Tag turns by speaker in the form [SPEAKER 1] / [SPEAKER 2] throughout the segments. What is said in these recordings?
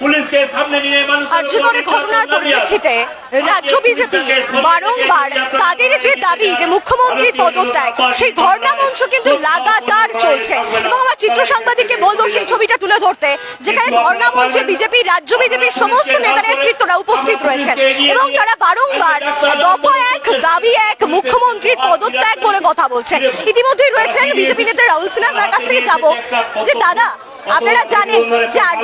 [SPEAKER 1] পুলিশকে সামনে নিয়ে মানুষ
[SPEAKER 2] আর্যকরে ঘটনার পরিপ্রেক্ষিতে রাজ্য বিজেপি বারংবার তাদের যে দাবি যে মুখ্যমন্ত্রীর পদত্যাগ সেই ধর্ণা মঞ্চ কিন্তু লাগাতার চলছে। এবং আমার চিত্র সাংবাদিককে বলব সেই ছবিটা তুলে ধরতে যেখানে ধর্ণা মঞ্চে বিজেপি রাজ্য বিজেপির সমস্ত নেতা নেতৃত্বরা উপস্থিত রয়েছেন। এবং তারা বারংবার দফা এক দাবি এক মুখ্যমন্ত্রীর পদত্যাগ বলে কথা বলছেন ইতিমধ্যেই রয়েছেন বিজেপি নেতা রাহুল কাছ থেকে যাব যে দাদা আপনারা জানেন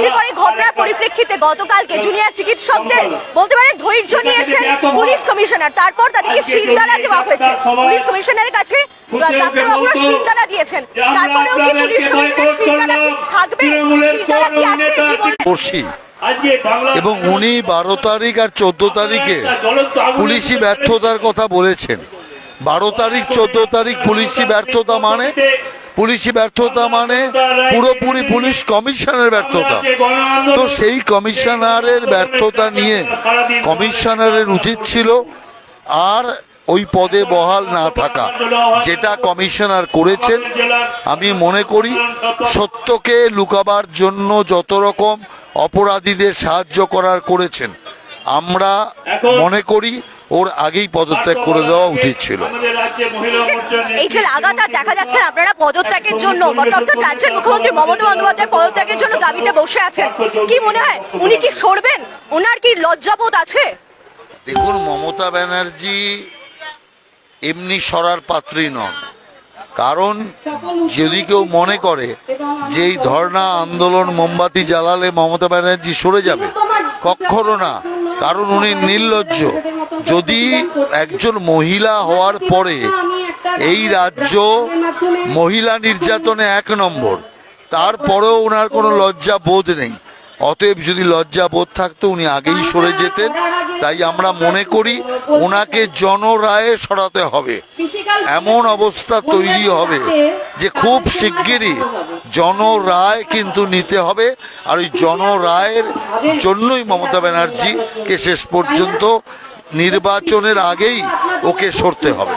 [SPEAKER 2] যে করে ঘটনার পরিপ্রেক্ষিতে গতকালকে জুনিয়র চিকিৎসকদের বলতে পারেন ধৈর্য নিয়েছেন পুলিশ কমিশনার। তারপর তাদেরকে শিরদারা দেওয়া হয়েছে। পুলিশ কমিশনারের কাছে ডাক্তারবাবুরা শিরদারা দিয়েছেন। তারপরেও কি পুলিশ কমিশনার শিরদারা থাকবে? শিরদারা কি আছে? কি বলবেন?
[SPEAKER 3] বসি
[SPEAKER 1] আজকে বাংলা
[SPEAKER 3] এবং উনি বারো তারিখ আর চোদ্দ তারিখে পুলিশি ব্যর্থতার কথা বলেছেন। বারো তারিখ চোদ্দ তারিখ পুলিশি ব্যর্থতা মানে পুলিশি ব্যর্থতা মানে পুরোপুরি পুলিশ কমিশনের ব্যর্থতা। তো সেই কমিশনারের ব্যর্থতা নিয়ে কমিশনারের উচিত ছিল আর ওই পদে বহাল না থাকা। যেটা কমিশনার করেছেন, আমি মনে করি সত্যকে লুকাবার জন্য যত রকম অপরাধীদের সাহায্য করার করেছেন। আমরা মনে করি ওর আগেই পদত্যাগ করে দেওয়া উচিত ছিল।
[SPEAKER 2] এই যে- লাগাতার দেখা যাচ্ছে আপনারা পদত্যাগের জন্য অর্থাৎ রাজ্যের মুখ্যমন্ত্রী মমতা বন্দ্যোপাধ্যায় পদত্যাগের জন্য দাবিতে বসে আছেন। কি মনে হয় উনি কি সরবেন? ওনার কি লজ্জাবোধ আছে?
[SPEAKER 3] দেখুন মমতা ব্যানার্জি এমনি সরার পাত্রী নন। কারণ যদি কেউ মনে করে যে এই ধর্ণা আন্দোলন মোমবাতি জ্বালালে মমতা ব্যানার্জি সরে যাবে কখনো না। কারণ উনি নির্লজ্জ। যদি একজন মহিলা হওয়ার পরে এই রাজ্য মহিলা নির্যাতনে এক নম্বর, তারপরেও ওনার কোনো লজ্জা বোধ নেই। অতএব যদি লজ্জা বোধ থাকতো, উনি আগেই সরে যেতেন। তাই আমরা মনে করি ওনাকে জনরায়ে সরাতে হবে। এমন অবস্থা তৈরি হবে যে খুব শিগগিরই জনরায় কিন্তু নিতে হবে। আর ওই জনরায়ের জন্যই মমতা ব্যানার্জিকে শেষ পর্যন্ত নির্বাচনের আগেই ওকে সরতে হবে।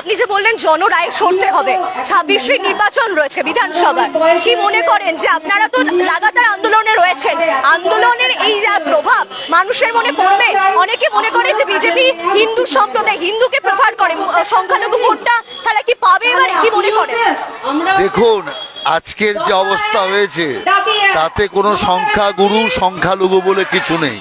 [SPEAKER 2] আপনি যে বললেন জনরায় সরতে হবে ছাব্বিশে নির্বাচন রয়েছে বিধানসভার কি মনে করেন যে আপনারা তো লাগাতার আন্দোলনে রয়েছেন? আন্দোলনের এই যা প্রভাব মানুষের মনে পড়বে? অনেকে মনে করে যে বিজেপি হিন্দু সম্প্রদায় হিন্দুকে প্রেফার করে সংখ্যালঘু ভোটটা তাহলে কি পাবে এবারে? কি মনে করেন?
[SPEAKER 3] দেখুন আজকের যে অবস্থা হয়েছে, তাতে কোনো সংখ্যাগুরু, সংখ্যালঘু বলে কিছু নেই।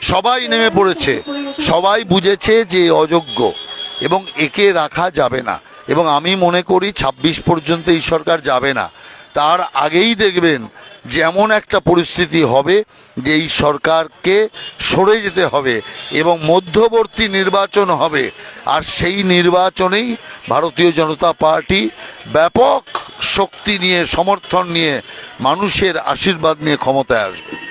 [SPEAKER 3] সবাই নেমে পড়েছে। সবাই বুঝেছে যে অযোগ্য এবং একে রাখা যাবে না। এবং আমি মনে করি ২৬ পর্যন্ত এই সরকার যাবে না। তার আগেই দেখবেন যেমন একটা পরিস্থিতি হবে যে এই সরকারকে সরে যেতে হবে এবং মধ্যবর্তী নির্বাচন হবে। আর সেই নির্বাচনেই ভারতীয় জনতা পার্টি ব্যাপক শক্তি নিয়ে সমর্থন নিয়ে মানুষের আশীর্বাদ নিয়ে ক্ষমতায় আসবে।